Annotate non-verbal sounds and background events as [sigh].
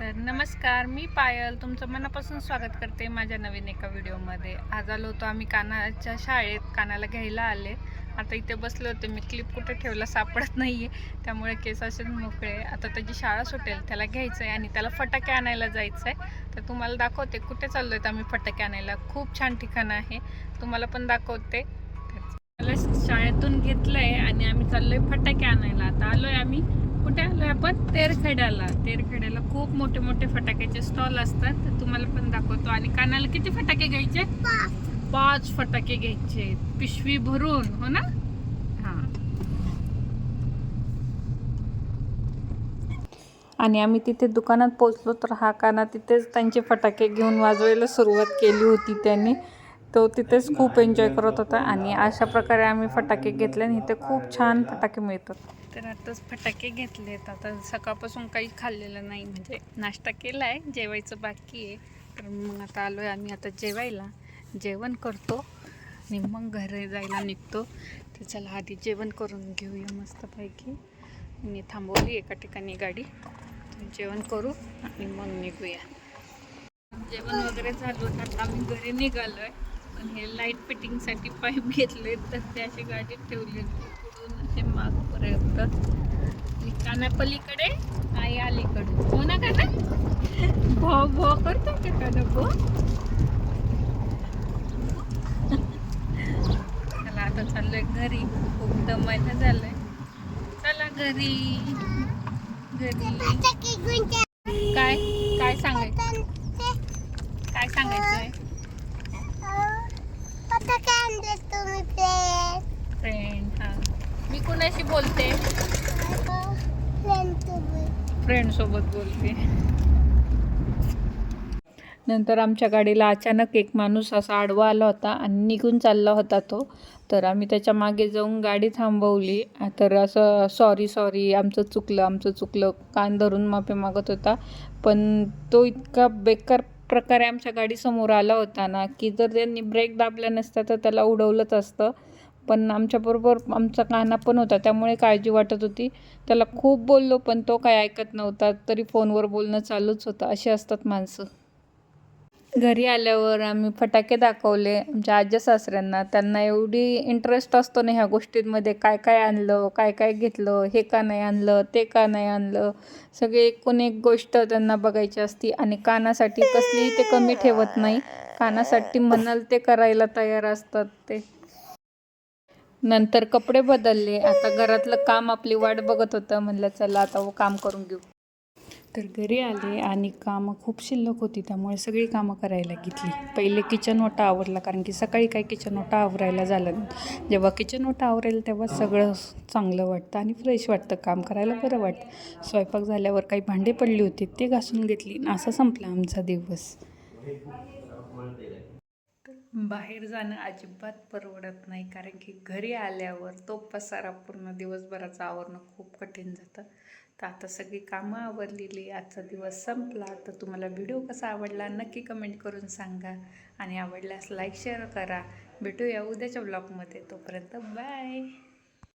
तर नमस्कार मी पायल तुमचं मनापासून स्वागत करते माझ्या नवीन एका व्हिडिओमध्ये. आज आलो होतो आम्ही कानाच्या शाळेत कानाला घ्यायला आले. आता इथे बसले होते मी क्लिप कुठे ठेवला सापडत नाही आहे त्यामुळे केस असेच मोकळे. आता त्याची शाळा सुटेल त्याला घ्यायचं आहे आणि त्याला फटाके आणायला जायचं आहे तर तुम्हाला दाखवते कुठे चाललो आहेत आम्ही फटाके आणायला. खूप छान ठिकाण आहे. तुम्हाला पण दाखवते. शाळेतून घेतलं आहे आणि आम्ही चाललोय फटाके आणायला. आता आलोय आम्ही आपण तेरखेड्याला. तेरखेड्याला खूप मोठे मोठे फटाक्याचे स्टॉल असतात. तर तुम्हाला पण दाखवतो. आणि कानाला किती फटाके घ्यायचे? पाच फटाके घ्यायचे. पिशवी भरून. हो ना? आणि आम्ही तिथे दुकानात पोचलो तर हा काना तिथेच त्यांचे फटाके घेऊन वाजवायला सुरुवात केली होती त्यांनी. तो तिथेच खूप एन्जॉय करत होता आणि अशा प्रकारे आम्ही फटाके घेतले आणि इथे खूप छान फटाके मिळतात. तर आताच फटाके घेतलेत. आता सकाळपासून काही खाल्लेलं नाही म्हणजे नाश्ता केला आहे जेवायचं बाकी आहे. तर मग आता आलो आहे आम्ही आता जेवायला. जेवण करतो आणि मग घरी जायला निघतो. तर चला आधी जेवण करून घेऊया मस्तपैकी. मी थांबवली एका ठिकाणी गाडी. जेवण करू आणि मग निघूया. जेवण वगैरे झालं तर आता आम्ही घरी निघालो आहे पण हे लाइट फिटिंगसाठी पाईप घेतले तर ते अशी गाडीत ठेवले पुढून असे मागपर्यंत. आणि कानापलीकडे आई अलीकडे हो ना काना [laughs] भो भो करतो का काना? भो? चला आता चाललोय घरी. खूप दमायला झालंय. चला घरी. घरी. काय? काय सांगायचं काय सांगायचंय फ्रेंड हा मी कोणाशी बोलते? फ्रेंड सोबत बोलते. नंतर आमच्या गाडीला अचानक एक माणूस असा आडवा आला होता आणि निघून चालला होता तो. तर आम्ही त्याच्यामागे जाऊन गाडी थांबवली. तर असं सॉरी सॉरी आमचं चुकलं आमचं चुकलं. कान धरून माफी मागत होता. पण तो इतका बेकार प्रकारे आमच्या गाडीसमोर आला होता ना की जर त्यांनी ब्रेक दाबला नसता तर त्याला उडवलंच असतं. पण आमच्याबरोबर आमचा काना पण होता त्यामुळे काळजी वाटत होती. त्याला खूप बोललो पण तो काय ऐकत नव्हता तरी फोनवर बोलणं चालूच होतं असे असतात माणसं. घरी आल्यावर आम्ही फटाके दाखवले आमच्या आज्या सासऱ्यांना. त्यांना एवढी इंटरेस्ट असतो ना ह्या गोष्टींमध्ये काय काय आणलं काय काय घेतलं हे का नाही आणलं ते का नाही आणलं. सगळे एकूण एक गोष्ट त्यांना बघायची असती आणि कानासाठी कसलीही ते कमी ठेवत नाही. कानासाठी म्हणाल ते करायला तयार असतात ते. नंतर कपडे बदलले. आता घरातलं काम आपली वाट बघत होतं. म्हणलं चला आता वो काम करून घेऊ. तर घरी आले आणि कामं खूप शिल्लक होती. त्यामुळे सगळी कामं करायला घेतली. पहिले किचन ओटा आवरला कारण की सकाळी काय किचन ओटा आवरायला झालं जेव्हा किचन ओटा आवरेल तेव्हा सगळं चांगलं वाटतं आणि फ्रेश वाटतं. काम करायला बरं वाटतं. स्वयंपाक झाल्यावर काही भांडे पडली होती ते घासून घेतली. आणि असा संपला आमचा दिवस. बाहेर जाणं अजिबात परवडत नाही कारण की घरी आल्यावर तो पसारा पूर्ण दिवसभराचं आवरणं खूप कठीण जातं. तर आता सगळी कामं आवरलेली आजचा दिवस संपला. तर तुम्हाला व्हिडिओ कसा आवडला नक्की कमेंट करून सांगा आणि आवडल्यास लाईक शेअर करा. भेटूया उद्याच्या ब्लॉगमध्ये. तोपर्यंत बाय!